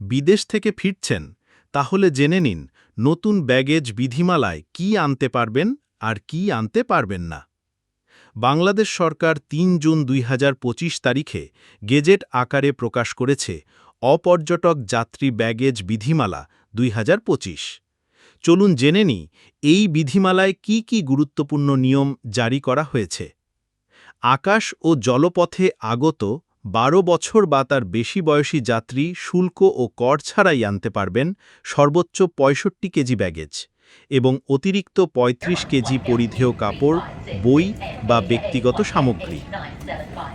বিদেশ থেকে ফিরছেন, তাহলে জেনে নিন নতুন ব্যাগেজ বিধিমালায় কি আনতে পারবেন আর কি আনতে পারবেন না। বাংলাদেশ সরকার তিন জুন দুই হাজার পঁচিশ তারিখে গেজেট আকারে প্রকাশ করেছে অপর্যটক যাত্রী ব্যাগেজ বিধিমালা দুই হাজার পঁচিশ। চলুন জেনে নিই এই বিধিমালায় কি কি গুরুত্বপূর্ণ নিয়ম জারি করা হয়েছে। আকাশ ও জলপথে আগত বারো বছর বা তার বেশি বয়সী যাত্রী শুল্ক ও কর ছাড়াই আনতে পারবেন সর্বোচ্চ ৬৫ কেজি ব্যাগেজ এবং অতিরিক্ত ৩৫ কেজি পরিধেয় কাপড়, বই বা ব্যক্তিগত সামগ্রী।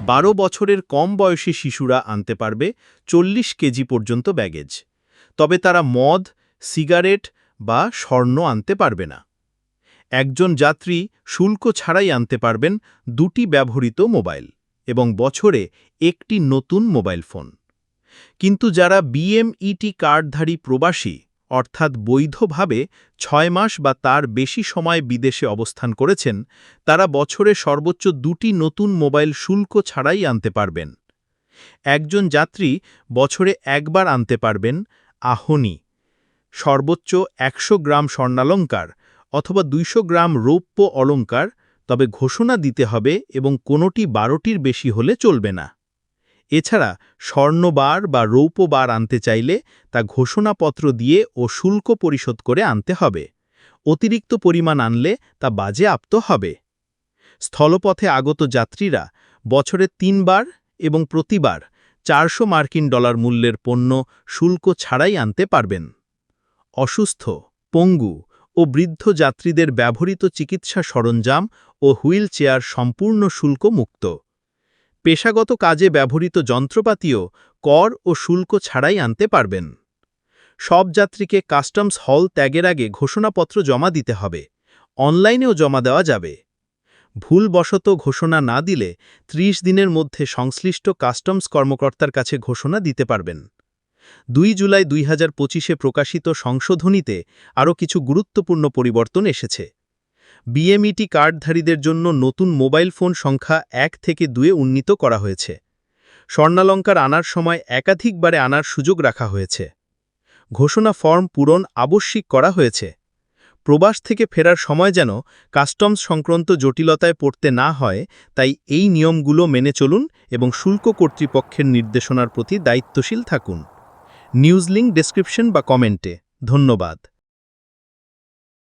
বারো বছরের কম বয়সী শিশুরা আনতে পারবে চল্লিশ কেজি পর্যন্ত ব্যাগেজ। তবে তারা মদ, সিগারেট বা স্বর্ণ আনতে পারবে না। একজন যাত্রী শুল্ক ছাড়াই আনতে পারবেন দুটি ব্যবহৃত মোবাইল। এবং বছরে একটি নতুন মোবাইল ফোন। কিন্তু যারা বিএমইটি কার্ডধারী প্রবাসী, অর্থাৎ বৈধভাবে ছয় মাস বা তার বেশি সময় বিদেশে অবস্থান করেছেন, তারা বছরে সর্বোচ্চ দুটি নতুন মোবাইল শুল্ক ছাড়াই আনতে পারবেন। একজন যাত্রী বছরে একবার আনতে পারবেন আহনি, সর্বোচ্চ একশো গ্রাম স্বর্ণালঙ্কার অথবা ২০০ গ্রাম রৌপ্য অলঙ্কার তবে ঘোষণা দিতে হবে এবং কোনোটি বারোটির বেশি হলে চলবে না। এছাড়া স্বর্ণবার বা রৌপ্যবার আনতে চাইলে তা ঘোষণাপত্র দিয়ে ও শুল্ক পরিশোধ করে আনতে হবে। অতিরিক্ত পরিমাণ আনলে তা বাজে আপ্ত হবে। স্থলপথে আগত যাত্রীরা বছরে তিনবার এবং প্রতিবার চারশো মার্কিন ডলার মূল্যের পণ্য শুল্ক ছাড়াই আনতে পারবেন। অসুস্থ, পঙ্গু ও বৃদ্ধ যাত্রীদের ব্যবহৃত চিকিৎসা সরঞ্জাম ও হুইল চেয়ার সম্পূর্ণ শুল্ক মুক্ত। পেশাগত কাজে ব্যবহৃত যন্ত্রপাতিও কর ও শুল্ক ছাড়াই আনতে পারবেন। সব যাত্রীকে কাস্টমস হল ত্যাগের আগে ঘোষণাপত্র জমা দিতে হবে। অনলাইনেও জমা দেওয়া যাবে। ভুলবশত ঘোষণা না দিলে ৩০ দিনের মধ্যে সংশ্লিষ্ট কাস্টমস কর্মকর্তার কাছে ঘোষণা দিতে পারবেন। দুই জুলাই দুই হাজার পঁচিশে প্রকাশিত সংশোধনীতে আরও কিছু গুরুত্বপূর্ণ পরিবর্তন এসেছে। বিএমইটি কার্ডধারীদের জন্য নতুন মোবাইল ফোন সংখ্যা এক থেকে দুয়ে উন্নীত করা হয়েছে। স্বর্ণালঙ্কার আনার সময় একাধিকবারে আনার সুযোগ রাখা হয়েছে। ঘোষণা ফর্ম পূরণ আবশ্যিক করা হয়েছে। প্রবাস থেকে ফেরার সময় যেন কাস্টমস সংক্রান্ত জটিলতায় পড়তে না হয়, তাই এই নিয়মগুলো মেনে চলুন এবং শুল্ক কর্তৃপক্ষের নির্দেশনার প্রতি দায়িত্বশীল থাকুন। নিউজ লিঙ্ক ডেসক্রিপশন বা কমেন্টে ধন্যবাদ।